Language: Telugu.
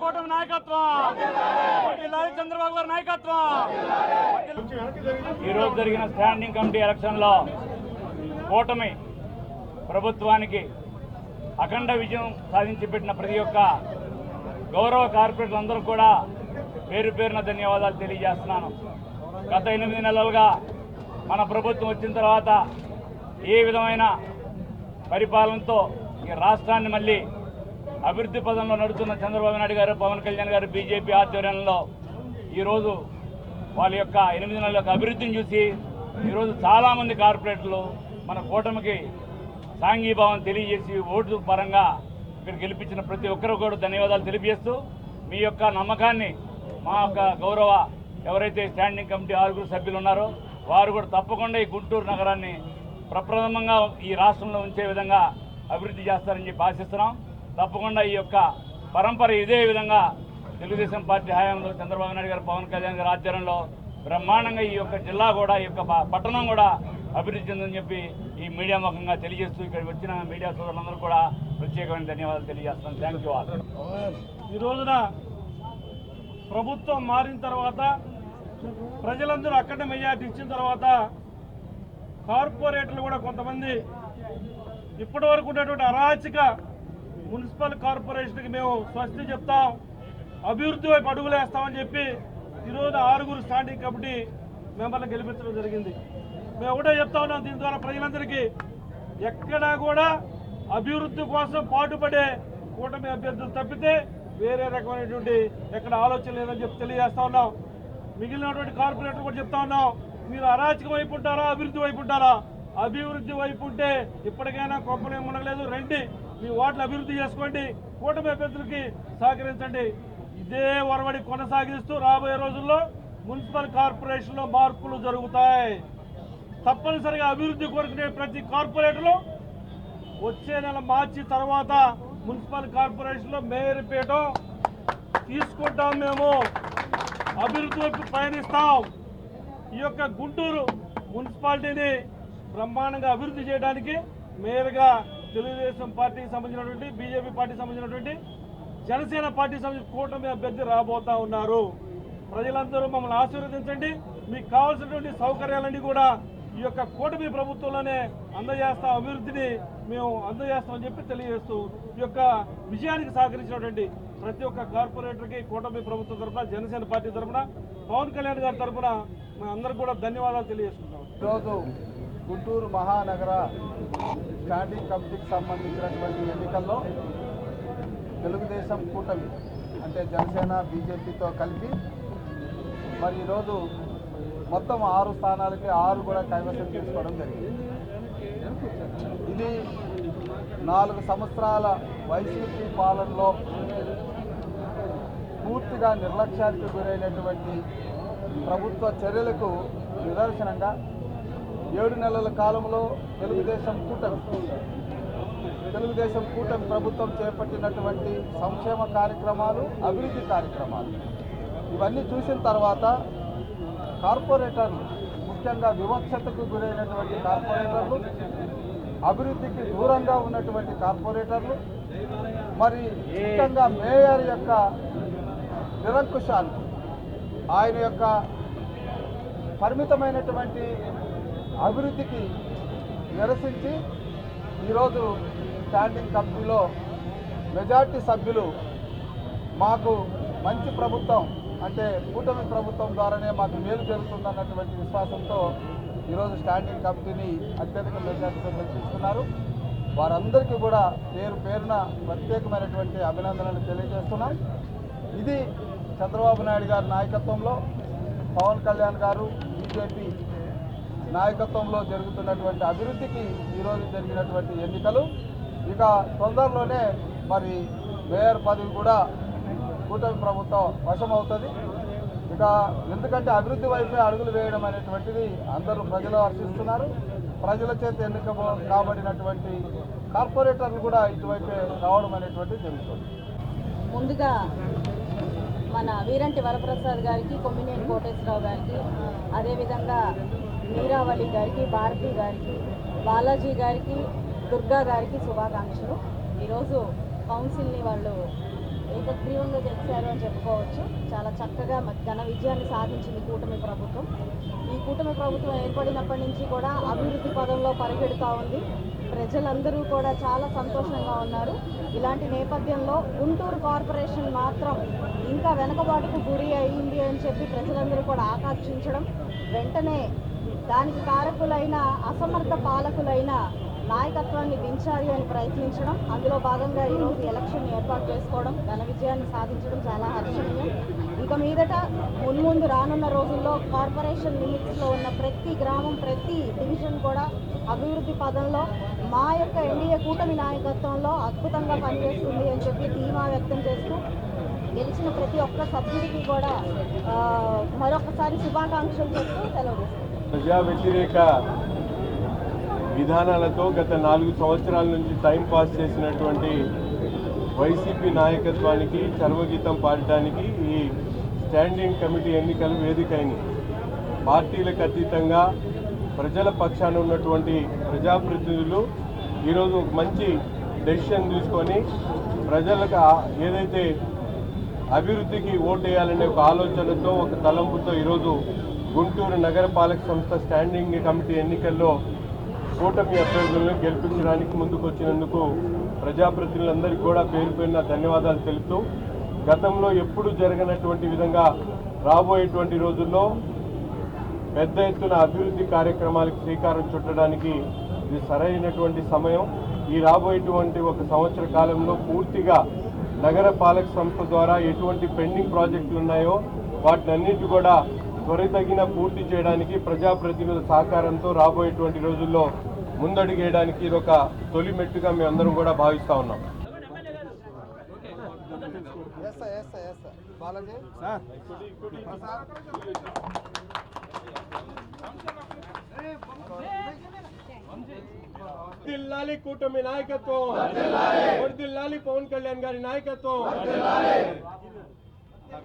కూటమి నాయకత్వం. చంద్రబాబు గారి నాయకత్వం. ఈరోజు జరిగిన స్టాండింగ్ కమిటీ ఎలక్షన్లో కూటమి ప్రభుత్వానికి అఖండ విజయం సాధించి పెట్టిన ప్రతి ఒక్క గౌరవ కార్పొరేటర్లందరూ కూడా పేరు పేరున ధన్యవాదాలు తెలియజేస్తున్నాను. గత ఎనిమిది నెలలుగా మన ప్రభుత్వం వచ్చిన తర్వాత ఏ విధమైన పరిపాలనతో ఈ రాష్ట్రాన్ని మళ్ళీ అభివృద్ధి పదంలో నడుస్తున్న చంద్రబాబు నాయుడు గారు పవన్ కళ్యాణ్ గారు బీజేపీ ఆధ్వర్యంలో ఈరోజు వాళ్ళ యొక్క ఎనిమిది నెలల యొక్క అభివృద్ధిని చూసి ఈరోజు చాలామంది కార్పొరేటర్లు మన కూటమికి సాంఘీభావం తెలియజేసి ఓటు పరంగా ఇక్కడ గెలిపించిన ప్రతి ఒక్కరు కూడా ధన్యవాదాలు తెలియజేస్తూ మీ యొక్క నమ్మకాన్ని మా యొక్క గౌరవ ఎవరైతే స్టాండింగ్ కమిటీ ఆరుగురు సభ్యులు ఉన్నారో వారు కూడా తప్పకుండా ఈ గుంటూరు నగరాన్ని ప్రప్రథమంగా ఈ రాష్ట్రంలో ఉంచే విధంగా అభివృద్ధి చేస్తారని చెప్పి ఆశిస్తున్నాం. తప్పకుండా ఈ యొక్క పరంపర ఇదే విధంగా తెలుగుదేశం పార్టీ హయాంలో చంద్రబాబు నాయుడు గారు పవన్ కళ్యాణ్ గారి ఆధ్వర్యంలో బ్రహ్మాండంగా ఈ యొక్క జిల్లా కూడా ఈ యొక్క పట్టణం కూడా అభివృద్ధి చెందని చెప్పి ఈ మీడియా ముఖంగా తెలియజేస్తూ ఇక్కడ వచ్చిన మీడియా సోదరులందరూ కూడా ప్రత్యేకమైన ధన్యవాదాలు తెలియజేస్తాను థ్యాంక్ యూ ఆల్ ఈ రోజున ప్రభుత్వం మారిన తర్వాత ప్రజలందరూ అక్కడ మెజార్టీ ఇచ్చిన తర్వాత కార్పొరేటర్లు కూడా కొంతమంది ఇప్పటి వరకు ఉన్నటువంటి అరాచక మున్సిపల్ కార్పొరేషన్కి మేము స్వస్తి చెప్తాం. అభివృద్ధి వైపు అడుగులు వేస్తామని చెప్పి ఈరోజు ఆరుగురు స్టాండింగ్ కమిటీ మెంబర్లను గెలిపించడం జరిగింది. మేము ఒకటే చెప్తా ఉన్నాం దీని ద్వారా ప్రజలందరికీ ఎక్కడా కూడా అభివృద్ధి కోసం పాటుపడే కూటమి అభ్యర్థులు తప్పితే వేరే రకమైనటువంటి ఎక్కడ ఆలోచన లేదని చెప్పి తెలియజేస్తా ఉన్నాం. మిగిలినటువంటి కార్పొరేటర్ కూడా చెప్తా ఉన్నాం మీరు అరాచకం వైపు ఉంటారా అభివృద్ధి వైపు ఉంటారా? అభివృద్ధి వైపు ఉంటే ఇప్పటికైనా కొప్పలేం ఉండలేదు. రండి. మీ వాటిని అభివృద్ధి చేసుకోండి కూటమి అభ్యర్థులకి సహకరించండి. ఇదే ఒరవడి కొనసాగిస్తూ రాబోయే రోజుల్లో మున్సిపల్ కార్పొరేషన్లో మార్పులు జరుగుతాయి. తప్పనిసరిగా అభివృద్ధి కోరుకునే ప్రతి కార్పొరేటర్లు వచ్చే నెల మార్చి తర్వాత మున్సిపల్ కార్పొరేషన్లో మేయర్ పీఠం తీసుకుంటాం మేము. అభివృద్ధి వైపు పయనిస్తాం ఈ యొక్క గుంటూరు మున్సిపాలిటీని బ్రహ్మాండంగా అభివృద్ధి చేయడానికి మేయర్గా తెలుగుదేశం పార్టీకి సంబంధించినటువంటి బీజేపీ పార్టీకి సంబంధించినటువంటి జనసేన పార్టీకి సంబంధించిన కూటమి అభ్యర్థి రాబోతా ఉన్నారు. ప్రజలందరూ మమ్మల్ని ఆశీర్వదించండి. మీకు కావాల్సినటువంటి సౌకర్యాలన్నీ కూడా ఈ యొక్క కూటమి ప్రభుత్వంలోనే అందజేస్తాం అభివృద్ధిని మేము అందజేస్తామని చెప్పి తెలియజేస్తూ ఈ యొక్క విజయానికి సహకరించినటువంటి ప్రతి ఒక్క కార్పొరేటర్కి కూటమి ప్రభుత్వం తరఫున జనసేన పార్టీ తరఫున పవన్ కళ్యాణ్ గారి తరఫున మేము అందరికీ కూడా ధన్యవాదాలు తెలియజేసుకుంటాం ఈరోజు గుంటూరు మహానగర స్టాండింగ్ కమిటీకి సంబంధించినటువంటి ఎన్నికల్లో తెలుగుదేశం కూటమి అంటే జనసేన బీజేపీతో కలిపి మరి ఈరోజు మొత్తం ఆరు స్థానాలకి ఆరు కూడా కైవసం చేసుకోవడం జరిగింది. ఇది నాలుగు సంవత్సరాల వైసీపీ పాలనలో పూర్తిగా నిర్లక్ష్యానికి గురైనటువంటి ప్రభుత్వ చర్యలకు నిదర్శనంగా ఏడు నెలల కాలంలో తెలుగుదేశం కూటమి తెలుగుదేశం కూటమి ప్రభుత్వం చేపట్టినటువంటి సంక్షేమ కార్యక్రమాలు అభివృద్ధి కార్యక్రమాలు. ఇవన్నీ చూసిన తర్వాత కార్పొరేటర్లు ముఖ్యంగా వివక్షతకు గురైనటువంటి కార్పొరేటర్లు అభివృద్ధికి దూరంగా ఉన్నటువంటి కార్పొరేటర్లు మరి ముఖ్యంగా మేయర్ యొక్క నిరంకుశాలు ఆయన యొక్క పరిమితమైనటువంటి అభివృద్ధికి నిరసించి ఈరోజు స్టాండింగ్ కమిటీలో మెజార్టీ సభ్యులు మాకు మంచి ప్రభుత్వం అంటే కూటమి ప్రభుత్వం ద్వారానే మాకు మేలు జరుగుతుందన్నటువంటి విశ్వాసంతో ఈరోజు స్టాండింగ్ కమిటీని అత్యధిక మెజార్టీ సభ్యులు తీసుకున్నారు వారందరికీ కూడా పేరు పేరున ప్రత్యేకమైనటువంటి అభినందనలు తెలియజేస్తున్నాం. ఇది చంద్రబాబు నాయుడు గారి నాయకత్వంలో పవన్ కళ్యాణ్ గారు బీజేపీ నాయకత్వంలో జరుగుతున్నటువంటి అభివృద్ధికి ఈరోజు జరిగినటువంటి ఎన్నికలు. ఇక తొందరలోనే మరి మేయర్ పదవి కూడా కూటమి ప్రభుత్వం వశమవుతుంది. ఇక ఎందుకంటే అభివృద్ధి వైపే అడుగులు వేయడం అనేటువంటిది అందరూ ప్రజలు హర్షిస్తున్నారు ప్రజల చేత ఎన్నిక కాబడినటువంటి కార్పొరేటర్లు కూడా ఇటువైపే రావడం అనేటువంటిది జరుగుతుంది. ముందుగా మన వీరంటి వరప్రసాద్ గారికి కొమ్మినేని కోటేశ్వరరావు గారికి అదేవిధంగా మీరావళి గారికి భారతి గారికి బాలాజీ గారికి దుర్గా గారికి శుభాకాంక్షలు. ఈరోజు కౌన్సిల్ని వాళ్ళు ఏకగ్రీవంగా గెలిచారు అని చెప్పుకోవచ్చు. చాలా చక్కగా ఘన విజయాన్ని సాధించింది కూటమి ప్రభుత్వం. ఈ కూటమి ప్రభుత్వం ఏర్పడినప్పటి నుంచి కూడా అభివృద్ధి పదంలో పరిగెడుతూ ఉంది. ప్రజలందరూ కూడా చాలా సంతోషంగా ఉన్నారు. ఇలాంటి నేపథ్యంలో గుంటూరు కార్పొరేషన్ మాత్రం ఇంకా వెనకబాటుకు గురి అయింది అని చెప్పి ప్రజలందరూ కూడా ఆకాంక్షించడం వెంటనే దానికి కారకులైన అసమర్థ పాలకులైన నాయకత్వాన్ని దించాలి అని ప్రయత్నించడం అందులో భాగంగా ఈరోజు ఎలక్షన్ ఏర్పాటు చేసుకోవడం ఘన విజయాన్ని సాధించడం చాలా హర్షణీయం. ఇక మీదట మున్ముందు రానున్న రోజుల్లో కార్పొరేషన్ లిమిట్స్లో ఉన్న ప్రతి గ్రామం ప్రతి డివిజన్ కూడా అభివృద్ధి పదంలో మా యొక్క ఎన్డీఏ కూటమి నాయకత్వంలో అద్భుతంగా పనిచేస్తుంది అని చెప్పి ధీమా వ్యక్తం చేస్తూ గెలిచిన ప్రతి ఒక్క సభ్యుడికి కూడా మరొకసారి శుభాకాంక్షలు చెప్తూ సెలవు ప్రజా వ్యతిరేక విధానాలతో గత నాలుగు సంవత్సరాల నుంచి టైం పాస్ చేసినటువంటి వైసీపీ నాయకత్వానికి చర్వగీతం పాడటానికి ఈ స్టాండింగ్ కమిటీ ఎన్నికలు వేదికైంది పార్టీలకు అతీతంగా ప్రజల పక్షాన ఉన్నటువంటి ప్రజాప్రతినిధులు ఈరోజు ఒక మంచి డెసిషన్ తీసుకొని ప్రజలకు ఏదైతే అభివృద్ధికి ఓటేయాలనే ఒక ఆలోచనతో ఒక తలంపుతో ఈరోజు గుంటూరు నగరపాలక సంస్థ స్టాండింగ్ కమిటీ ఎన్నికల్లో కూటమి అభ్యర్థులను గెలిపించడానికి ముందుకు వచ్చినందుకు ప్రజాప్రతినిధులందరికీ కూడా పేరు పేరున ధన్యవాదాలు తెలుపుతూ గతంలో ఎప్పుడు జరగనటువంటి విధంగా రాబోయేటువంటి రోజుల్లో పెద్ద ఎత్తున అభివృద్ధి కార్యక్రమాలకు శ్రీకారం చుట్టడానికి ఇది సరైనటువంటి సమయం. ఈ రాబోయేటువంటి ఒక సంవత్సర కాలంలో పూర్తిగా నగర పాలక సంస్థ ద్వారా ఎటువంటి పెండింగ్ ప్రాజెక్టులు ఉన్నాయో వాటినన్నిటి కూడా త్వరితగిన పూర్తి చేయడానికి ప్రజాప్రతినిధుల సహకారంతో రాబోయేటువంటి రోజుల్లో ముందడుగేయడానికి ఇది ఒక తొలి మెట్టుగా మేము అందరం కూడా భావిస్తా ఉన్నాం. దిల్లాలి వర్దిల్లాలి కూటమి నాయకత్వం. వర్దిల్లాలి పవన్ కళ్యాణ్ గారి నాయకత్వం.